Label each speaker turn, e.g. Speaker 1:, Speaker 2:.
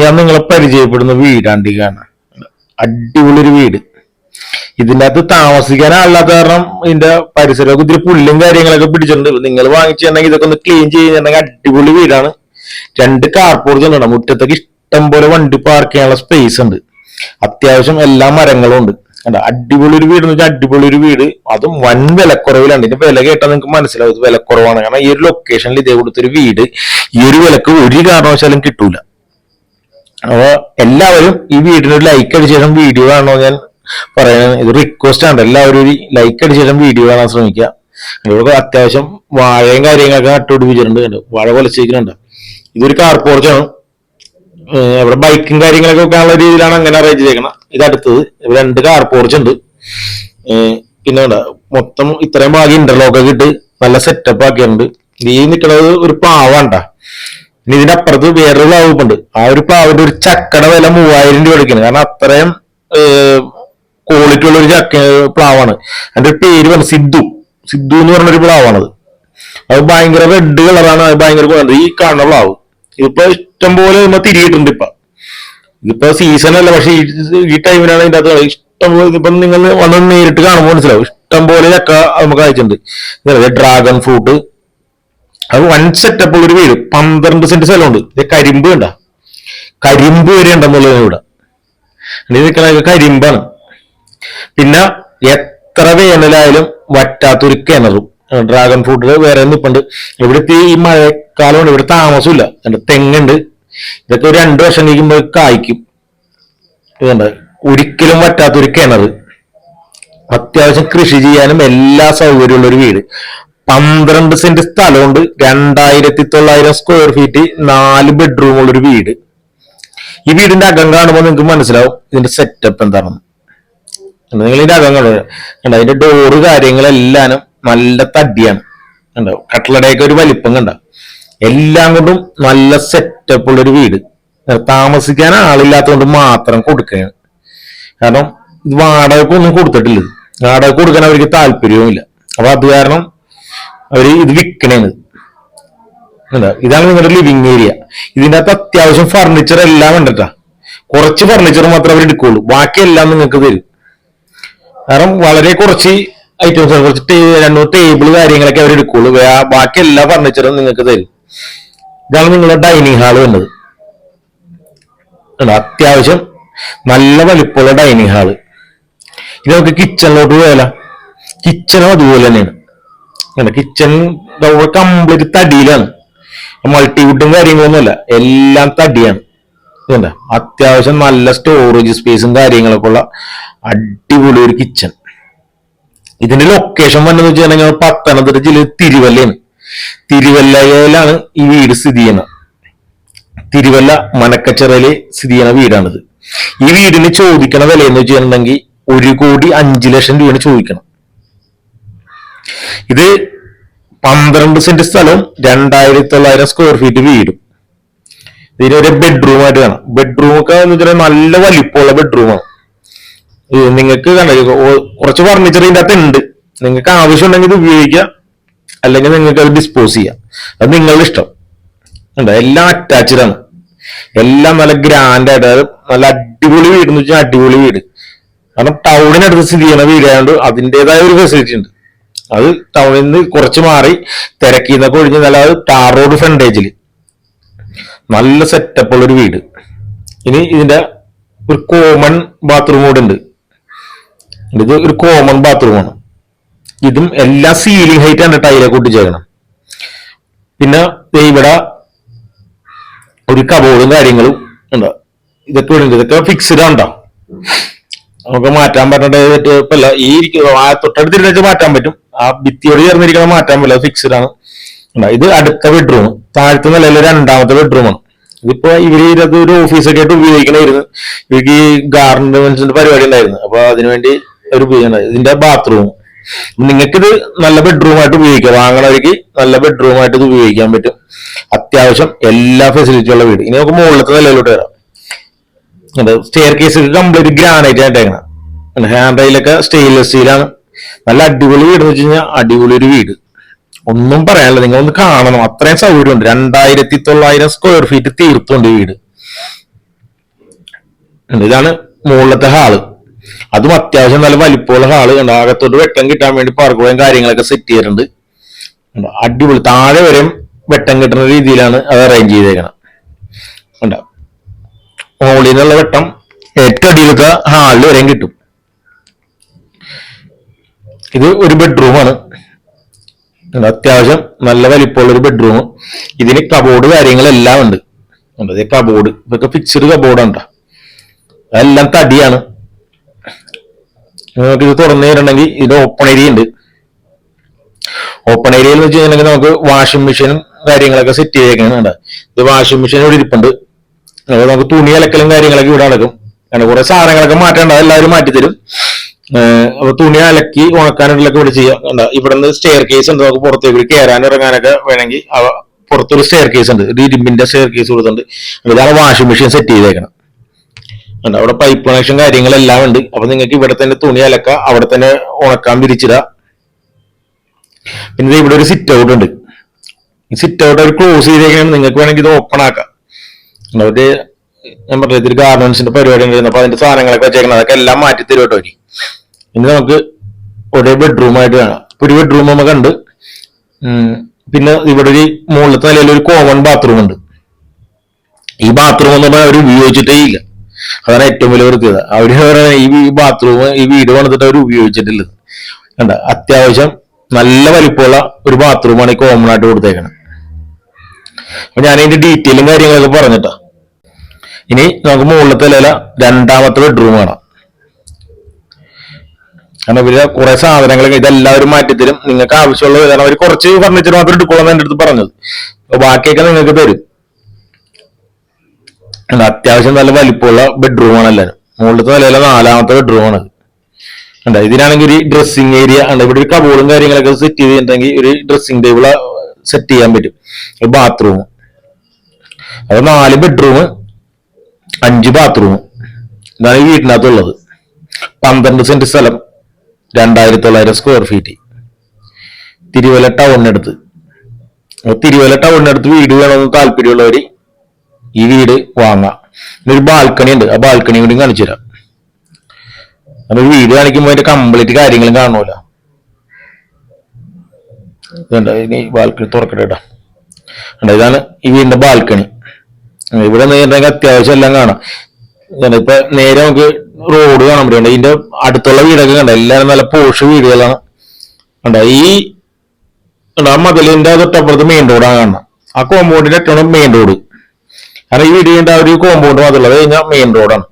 Speaker 1: ഞാൻ നിങ്ങളെ പരിചയപ്പെടുന്ന വീടാണ്ടിക്കാണ് അടിപൊളി ഒരു വീട്. ഇതിന്റെ അകത്ത് താമസിക്കാൻ ആളില്ലാത്ത കാരണം ഇതിന്റെ പരിസരമൊക്കെ ഇത്തിരി പുല്ലും കാര്യങ്ങളൊക്കെ പിടിച്ചിട്ടുണ്ട്. നിങ്ങൾ വാങ്ങിച്ചിട്ടുണ്ടെങ്കിൽ ഇതൊക്കെ ഒന്ന് ക്ലീൻ ചെയ്യുന്നുണ്ടെങ്കിൽ അടിപൊളി വീടാണ്. രണ്ട് കാർപോർച്ച് ഉണ്ട്. മുറ്റത്തൊക്കെ ഇഷ്ടം പോലെ വണ്ടി പാർക്ക് ചെയ്യാനുള്ള സ്പേസ് ഉണ്ട്. അത്യാവശ്യം എല്ലാ മരങ്ങളും ഉണ്ട്. കണ്ടോ? അടിപൊളി ഒരു വീട് എന്ന് വെച്ചാൽ അടിപൊളി ഒരു വീട്. അതും വൻ വിലക്കുറവിലാണ്. ഇതിന്റെ വില കേട്ടാൽ നിങ്ങൾക്ക് മനസ്സിലാവും. ഇത് വിലക്കുറവാണ്. കാരണം ഈ ഒരു ലൊക്കേഷനിൽ ഇതേ കൊടുത്തൊരു വീട് ഈ ഒരു വിലക്ക് ഒരു കാരണവശാലും കിട്ടൂല. അപ്പൊ എല്ലാവരും ഈ വീഡിയോ ലൈക്ക് അടിച്ച ശേഷം വീഡിയോ കാണണോ ഞാൻ പറയുന്നത് ഇത് റിക്വസ്റ്റ് ആണ്. എല്ലാവരും ഒരു ലൈക്ക് അടിച്ച ശേഷം വീഡിയോ കാണാൻ ശ്രമിക്കുക. ഇവിടെ അത്യാവശ്യം വാഴയും കാര്യങ്ങളൊക്കെ നട്ടുപിടിപ്പിച്ചിട്ടുണ്ട്. വാഴ കൊലച്ചിരിക്കുന്നുണ്ട്. ഇതൊരു കാർ പോർച്ചാണ് ഇവിടെ ബൈക്കും കാര്യങ്ങളൊക്കെ വെക്കാനുള്ള രീതിയിലാണ് അങ്ങനെ അറേഞ്ച് ചെയ്തേക്കണം ഇത് അടുത്തത്. രണ്ട് കാർ പോർച്ച് ഉണ്ട് പിന്നെ മൊത്തം ഇത്രയും ഭാഗം ഇന്റർലോക്ക് ഒക്കെ ഇട്ട് നല്ല സെറ്റപ്പ് ആക്കിയിട്ടുണ്ട്. ഈ നിൽക്കുന്നത് ഒരു പ്ലാവാണ്ടാ ഇനി ഇതിനപ്പുറത്ത് വേറൊരു പ്ലാവ് ആ ഒരു പ്ലാവിന്റെ ഒരു ചക്കട വില മൂവായിരം രൂപ എടുക്കുന്നത് കാരണം അത്രയും ക്വാളിറ്റി ഉള്ള ഒരു ചക്ക പ്ലാവാണ്. അതിന്റെ പേര് പറഞ്ഞു സിദ്ധു. സിദ്ധു എന്ന് പറഞ്ഞൊരു പ്ലാവാണത് അത്. ഭയങ്കര റെഡ് കളറാണ് അത് ഭയങ്കര ഈ കാണുന്ന പ്ലാവ്. ഇതിപ്പോ ഇഷ്ടം പോലെ ഇമ്മ തിരിയിട്ടുണ്ട് ഇപ്പൊ. ഇതിപ്പോ സീസൺ അല്ല പക്ഷെ ഈ- ടൈമിലാണ് ഇതിന്റെ അകത്ത് ഇഷ്ടം പോലെ നിങ്ങൾ വന്ന് നേരിട്ട് കാണുമ്പോൾ മനസ്സിലാവും. ഇഷ്ടം പോലെ ചക്ക നമുക്ക് അയച്ചിട്ടുണ്ട് ഡ്രാഗൺ ഫ്രൂട്ട് അത് വൺ സെറ്റപ്പ് ഒരു വീട്. പന്ത്രണ്ട് സെന്റ് സ്ഥലമുണ്ട്. ഇത് കരിമ്പ് കണ്ട? കരിമ്പ് വരെ ഉണ്ടെന്നുള്ളത് ഇവിടെ നിൽക്കണ കരിമ്പാണ്. പിന്നെ എത്ര വേനലായാലും വറ്റാത്തൊരു കിണറും. ഡ്രാഗൺ ഫ്രൂട്ട് വേറെ നിപ്പുണ്ട്. ഇവിടുത്തെ ഈ മഴക്കാലമാണ്. ഇവിടെ താമസമില്ല. തെങ്ങുണ്ട്. ഇതൊക്കെ ഒരു രണ്ടു വർഷം കഴിക്കുമ്പോൾ കായ്ക്കും. ഇതുണ്ട് ഒരിക്കലും വറ്റാത്തൊരു കിണർ അത്യാവശ്യം കൃഷി ചെയ്യാനും എല്ലാ സൗകര്യമുള്ള ഒരു വീട്. പന്ത്രണ്ട് സെന്റ് സ്ഥലമുണ്ട്. രണ്ടായിരത്തി തൊള്ളായിരം സ്ക്വയർ ഫീറ്റ് നാല് ബെഡ്റൂം ഉള്ള ഒരു വീട്. ഈ വീടിന്റെ അകം കാണുമ്പോൾ നിങ്ങൾക്ക് മനസ്സിലാവും ഇതിന്റെ സെറ്റപ്പ് എന്താണെന്ന്. നിങ്ങൾ ഇതിന്റെ അകം കാണുക അതിന്റെ ഡോറ് കാര്യങ്ങളെല്ലാം നല്ല തടിയാണ്. കണ്ടോ? കട്ടളടയൊക്കെ ഒരു വലിപ്പം കണ്ട? എല്ലാം കൊണ്ടും നല്ല സെറ്റപ്പ് ഉള്ള ഒരു വീട്. താമസിക്കാൻ ആളില്ലാത്തതുകൊണ്ട് മാത്രം കൊടുക്കുകയാണ്. കാരണം ഒന്നും കൊടുത്തിട്ടില്ല. വാടക കൊടുക്കാൻ അവർക്ക് താല്പര്യവുമില്ല. അപ്പൊ അത് കാരണം അവർ ഇത് വിൽക്കണേന്ന് ഇതാണ് നിങ്ങളുടെ ലിവിങ് ഏരിയ ഇതിന്റെ അകത്ത് അത്യാവശ്യം ഫർണിച്ചർ എല്ലാം ഉണ്ടട്ടാ. കുറച്ച് ഫർണിച്ചർ മാത്രമേ അവർ എടുക്കുള്ളൂ. ബാക്കിയെല്ലാം നിങ്ങൾക്ക് തരും. കാരണം വളരെ കുറച്ച് ഐറ്റംസ് കുറച്ച് രണ്ടു ടേബിൾ കാര്യങ്ങളൊക്കെ അവർ എടുക്കുള്ളൂ. ബാക്കി എല്ലാ ഫർണിച്ചറും നിങ്ങൾക്ക് തരും. ഇതാണ് നിങ്ങളുടെ ഡൈനിങ് ഹാൾ വന്നത്? അത്യാവശ്യം നല്ല വലിപ്പമുള്ള ഡൈനിങ് ഹാൾ ഇത് നമുക്ക് കിച്ചണിലോട്ട് പോയാലോ? കിച്ചണും അതുപോലെ തന്നെയാണ്. Kitchen complete തടിയിലാണ്. മൾട്ടിവുഡും കാര്യങ്ങളൊന്നുമല്ല എല്ലാം തടിയാണ്. ഇതുണ്ട. അത്യാവശ്യം നല്ല സ്റ്റോറേജ് സ്പേസും കാര്യങ്ങളൊക്കെ ഉള്ള അടിപൊളി ഒരു കിച്ചൺ ഇതിന്റെ ലൊക്കേഷൻ വന്നെന്ന് വെച്ചിട്ടുണ്ടെങ്കിൽ പത്തനംതിട്ട ജില്ല തിരുവല്ലയാണ്. തിരുവല്ലയിലാണ് ഈ വീട് സ്ഥിതി ചെയ്യുന്നത്. തിരുവല്ല മനക്കച്ചിറയിൽ സ്ഥിതി ചെയ്യുന്ന വീടാണിത്. ഈ വീടിന് ചോദിക്കണ വില എന്ന് വെച്ചിട്ടുണ്ടെങ്കിൽ ഒരു കോടി അഞ്ചു ലക്ഷം രൂപയാണ് ചോദിക്കണം ഇത് പന്ത്രണ്ട് സെന്റ് സ്ഥലവും രണ്ടായിരത്തി തൊള്ളായിരം സ്ക്വയർ ഫീറ്റ് വീടും ഇതിനൊരു ബെഡ്റൂം ആയിട്ട് കാണാം ബെഡ്റൂം ഒക്കെ എന്ന് വെച്ചാൽ നല്ല വലിപ്പമുള്ള ബെഡ്റൂമാണ് നിങ്ങൾക്ക് കണ്ട കുറച്ച് ഫർണിച്ചർ ഇതിന്റെ അകത്ത് ഉണ്ട്. നിങ്ങൾക്ക് ആവശ്യമുണ്ടെങ്കിൽ ഇത് ഉപയോഗിക്കാം. അല്ലെങ്കിൽ നിങ്ങൾക്ക് അത് ഡിസ്പോസ് ചെയ്യാം. അത് നിങ്ങളുടെ ഇഷ്ടം. ഉണ്ടോ എല്ലാം അറ്റാച്ച്ഡ് ആണ്. എല്ലാം നല്ല ഗ്രാൻഡ് ആയിട്ട് അതായത് നല്ല അടിപൊളി വീട് എന്ന് വെച്ചാൽ അടിപൊളി വീട്. കാരണം ടൗണിനടുത്ത് സ്ഥിതി ചെയ്യുന്ന വീടായതുകൊണ്ട് അതിന്റെതായ ഒരു ഫെസിലിറ്റി ഉണ്ട്. അത് ടൗണിൽ നിന്ന് കുറച്ച് മാറി തിരക്കിൽ നിന്നൊക്കെ ഒഴിഞ്ഞ് നല്ല ടാർ റോഡ് ഫ്രണ്ടേജിൽ നല്ല സെറ്റപ്പ് ഉള്ളൊരു വീട്. ഇനി ഇതിന്റെ ഒരു കോമൺ ബാത്റൂം കൂടെ ഉണ്ട്. ഇത് ഒരു കോമൺ ബാത്റൂമാണ് ഇതും എല്ലാ സീലിംഗ് ഹൈറ്റ് ആണ് ടൈലൊക്കെ ഒട്ടിച്ചേക്കണം പിന്നെ ഇവിടെ ഒരു കബോർഡും കാര്യങ്ങളും ഉണ്ട്. ഇതൊക്കെ ഉണ്ട്. ഇതൊക്കെ ഫിക്സ്ഡ് ഉണ്ടോ നമുക്ക് മാറ്റാൻ പറ്റേണ്ടത് ഇപ്പല്ല ഈ ഇരിക്കുന്ന ആ തൊട്ടടുത്ത് വെച്ച് മാറ്റാൻ പറ്റും. ആ ഭിത്തിയോട് ചേർന്നിരിക്കണം മാറ്റാൻ പറ്റില്ല ഫിക്സ്ഡ് ആണ്. ഇത് അടുത്ത ബെഡ്റൂം താഴത്തെ നിലയിലെ രണ്ടാമത്തെ ബെഡ്റൂമാണ് ഇതിപ്പോ ഇവർ ഇത് ഒരു ഓഫീസൊക്കെ ആയിട്ട് ഉപയോഗിക്കണമായിരുന്നു ഇവർക്ക് ഈ ഗാർമെന്റ്സിന്റെ പരിപാടി ഉണ്ടായിരുന്നു. അപ്പൊ അതിനുവേണ്ടി ഒരു ഉപയോഗിക്കണ്ടായി ഇതിന്റെ ബാത്റൂം നിങ്ങൾക്കിത് നല്ല ബെഡ്റൂം ആയിട്ട് ഉപയോഗിക്കാം. വാങ്ങണവർക്ക് നല്ല ബെഡ്റൂം ആയിട്ട് ഇത് ഉപയോഗിക്കാൻ പറ്റും. അത്യാവശ്യം എല്ലാ ഫെസിലിറ്റി ഉള്ള വീട്. ഇനി നമുക്ക് മുകളിലത്തെ നിലയിലോട്ട് വരാം. സ്റ്റെയർ കേസ് കംപ്ലീറ്റ് ഗ്രാനൈറ്റ് ആയിട്ടേക്കണം. ഹാൻഡ് റൈലൊക്കെ സ്റ്റെയിൻലെസ് സ്റ്റീലാണ് നല്ല അടിപൊളി വീട് വെച്ച് കഴിഞ്ഞാൽ അടിപൊളി ഒരു വീട്. ഒന്നും പറയാനില്ല നിങ്ങൾ ഒന്ന് കാണണം. അത്രയും സൗകര്യമുണ്ട്. രണ്ടായിരത്തി തൊള്ളായിരം സ്ക്വയർ ഫീറ്റ് തീർത്തുണ്ട് വീട്. ഇതാണ് മുകളിലത്തെ ഹാൾ. അതും അത്യാവശ്യം നല്ല വലിപ്പമുള്ള ഹാൾ. ഉണ്ട് അകത്തോട്ട് വെട്ടം കിട്ടാൻ വേണ്ടി പാർക്കുകയും കാര്യങ്ങളൊക്കെ സെറ്റ് ചെയ്തിട്ടുണ്ട്. അടിപൊളി. താഴെ വരെയും വെട്ടം കിട്ടുന്ന രീതിയിലാണ് അത് അറേഞ്ച് ചെയ്തേക്കണം ഉണ്ട് മുകളിൽ നിന്നുള്ള വെട്ടം ഏറ്റവും അടിയിലത്തെ ഹാളിൽ വരെയും കിട്ടും. ഇത് ഒരു ബെഡ്റൂമാണ്. അത്യാവശ്യം നല്ല വലിപ്പമുള്ള ഒരു ബെഡ്റൂം ഇതിന് കബോർഡ് കാര്യങ്ങളെല്ലാം ഉണ്ട്. അത് കബോർഡ് ഇതൊക്കെ ഫിക്സ്ഡ് കബോർഡ് ഉണ്ടോ അതെല്ലാം തടിയാണ്. നമുക്ക് ഇത് തുറന്നു തരണമെങ്കിൽ ഇത് ഓപ്പൺ ഏരിയ ഉണ്ട്. ഓപ്പൺ ഏരിയയിൽ വെച്ച് കഴിഞ്ഞിട്ടുണ്ടെങ്കിൽ നമുക്ക് വാഷിംഗ് മെഷീനും കാര്യങ്ങളൊക്കെ സെറ്റ് ചെയ്തേക്കുന്നുണ്ട് ഇത് വാഷിംഗ് മെഷീൻ ഇവിടെ ഇരിപ്പുണ്ട്. നമുക്ക് തുണി അലക്കലും കാര്യങ്ങളൊക്കെ ഇവിടെ നടക്കും. അങ്ങനെ കുറെ സാധനങ്ങളൊക്കെ മാറ്റേണ്ട എല്ലാവരും മാറ്റിത്തരും. അപ്പൊ തുണി അലക്കി ഉണക്കാനുള്ള ഇവിടെ ചെയ്യാം. ഇവിടെ നിന്ന് സ്റ്റെയർ കേസ് ഉണ്ട്. നമുക്ക് പുറത്തേക്ക് കയറാൻ ഇറങ്ങാനൊക്കെ വേണമെങ്കിൽ പുറത്തൊരു സ്റ്റെയർ കേസ് ഉണ്ട്. ഒരു ഇരുമ്പിന്റെ സ്റ്റെയർ കേസ് കൊടുത്തിട്ടുണ്ട്. ഇതാണ് വാഷിംഗ് മെഷീൻ സെറ്റ് ചെയ്തേക്കണം. ഉണ്ട് അവിടെ പൈപ്പ് കണക്ഷൻ കാര്യങ്ങളെല്ലാം ഉണ്ട്. അപ്പൊ നിങ്ങൾക്ക് ഇവിടെ തന്നെ തുണി അലക്കാം അവിടെ തന്നെ ഉണക്കാൻ വിരിച്ചിടാം പിന്നെ ഇവിടെ ഒരു സിറ്റ് ഔട്ട് ഉണ്ട്. ഈ സിറ്റ് ഔട്ട് അവർ ക്ലോസ് ചെയ്തേക്കാണ് നിങ്ങൾക്ക് വേണമെങ്കിൽ ഇത് ഓപ്പൺ ആക്കാം. അവർ ഞാൻ പറഞ്ഞത് ഗാർമെന്റ്സിന്റെ പരിപാടി ഉണ്ടായിരുന്നു അപ്പൊ അതിന്റെ സാധനങ്ങളൊക്കെ വെച്ചേക്കണം. അതൊക്കെ എല്ലാം മാറ്റി തരും കേട്ടോ ഇനി നമുക്ക് ഒരേ ബെഡ്റൂം ആയിട്ട് കാണാം. ഇപ്പൊ ഒരു ബെഡ്റൂം നമുക്ക് ഉണ്ട്. പിന്നെ ഇവിടെ ഒരു മുകളിലത്തെ നിലയിൽ ഒരു കോമൺ ബാത്റൂം ഉണ്ട്. ഈ ബാത്റൂം ഒന്നും അവർ ഉപയോഗിച്ചിട്ടേ ഇല്ല. അതാണ് ഏറ്റവും വലിയ വൃത്തിയത് അവർ പറയുന്നത് ഈ ബാത്റൂം ഈ വീട് പണിതിട്ട് അവർ ഉപയോഗിച്ചിട്ടില്ല. കണ്ട? അത്യാവശ്യം നല്ല വലിപ്പമുള്ള ഒരു ബാത്റൂമാണ് ഈ കോമൺ ആയിട്ട് കൊടുത്തേക്കുന്നത് അപ്പൊ ഞാൻ അതിന്റെ ഡീറ്റെയിലും കാര്യങ്ങളൊക്കെ പറഞ്ഞിട്ടാ. ഇനി നമുക്ക് മുകളിലത്തെ നില രണ്ടാമത്തെ ബെഡ്റൂം കാണാം. കാരണം ഇവർ കുറെ സാധനങ്ങൾ ഇതെല്ലാവരും മാറ്റിത്തരും. നിങ്ങൾക്ക് ആവശ്യമുള്ള കാരണം അവർ കുറച്ച് ഫർണിച്ചർ മാത്രം എടുക്കുള്ളൂ എന്റെ അടുത്ത് പറഞ്ഞത്. ബാക്കിയൊക്കെ നിങ്ങൾക്ക് തരും. അത്യാവശ്യം നല്ല വലിപ്പമുള്ള ബെഡ്റൂമാണ് എല്ലാവരും. മുകളിലത്തെ നിലയിലെ നാലാമത്തെ ബെഡ്റൂമാണ് ഉണ്ട് ഇതിനാണെങ്കിൽ ഒരു ഡ്രസ്സിങ് ഏരിയ ഉണ്ട്. ഇവിടെ ഒരു കബോർഡും കാര്യങ്ങളൊക്കെ സെറ്റ് ചെയ്തിട്ടുണ്ടെങ്കിൽ ഒരു ഡ്രസ്സിങ് ടേബിൾ സെറ്റ് ചെയ്യാൻ പറ്റും. ഒരു ബാത്റൂം അത് നാല് ബെഡ്റൂം അഞ്ച് ബാത്റൂം ഇതാണ് ഈ വീട്ടിനകത്തുള്ളത്. പന്ത്രണ്ട് സെന്റ് സ്ഥലം. രണ്ടായിരത്തി തൊള്ളായിരം സ്ക്വയർ ഫീറ്റ് തിരുവല്ല ടൗണിനടുത്ത് തിരുവല്ല ടൗണിനടുത്ത് വീട് വേണമെന്ന് താല്പര്യമുള്ളവർ ഈ വീട് വാങ്ങാം. ഒരു ബാൽക്കണി ഉണ്ട്. ആ ബാൽക്കണി കൂടി കാണിച്ചു തരാം. അപ്പൊ വീട് കാണിക്കുമ്പോൾ അതിന്റെ കംപ്ലീറ്റ് കാര്യങ്ങളും കാണുമല്ലോ. ഇനി ബാൽക്കണി തുറക്കട്ടെ കേട്ടോ ഇതാണ് ഈ വീടിന്റെ ബാൽക്കണി ഇവിടെ നേരിട്ടെങ്കിൽ അത്യാവശ്യം എല്ലാം കാണാം. ഇപ്പൊ നേരെ നമുക്ക് റോഡ് കാണാൻ പറ്റും ഇതിന്റെ അടുത്തുള്ള വീടൊക്കെ കണ്ട? എല്ലാരും നല്ല പോഷ് വീടുകളാണ്. കണ്ടോ? ഈ ആ മതിലിന്റെ തൊട്ടപ്പുറത്ത് മെയിൻ റോഡാണ് കാണുന്നത്. ആ കോമ്പൗണ്ടിന്റെ ഏറ്റവും മെയിൻ റോഡ് കാരണം ഈ വീടിന്റെ ആ ഒരു കോമ്പൗണ്ട് മാത്രമല്ല കഴിഞ്ഞാൽ മെയിൻ റോഡാണ്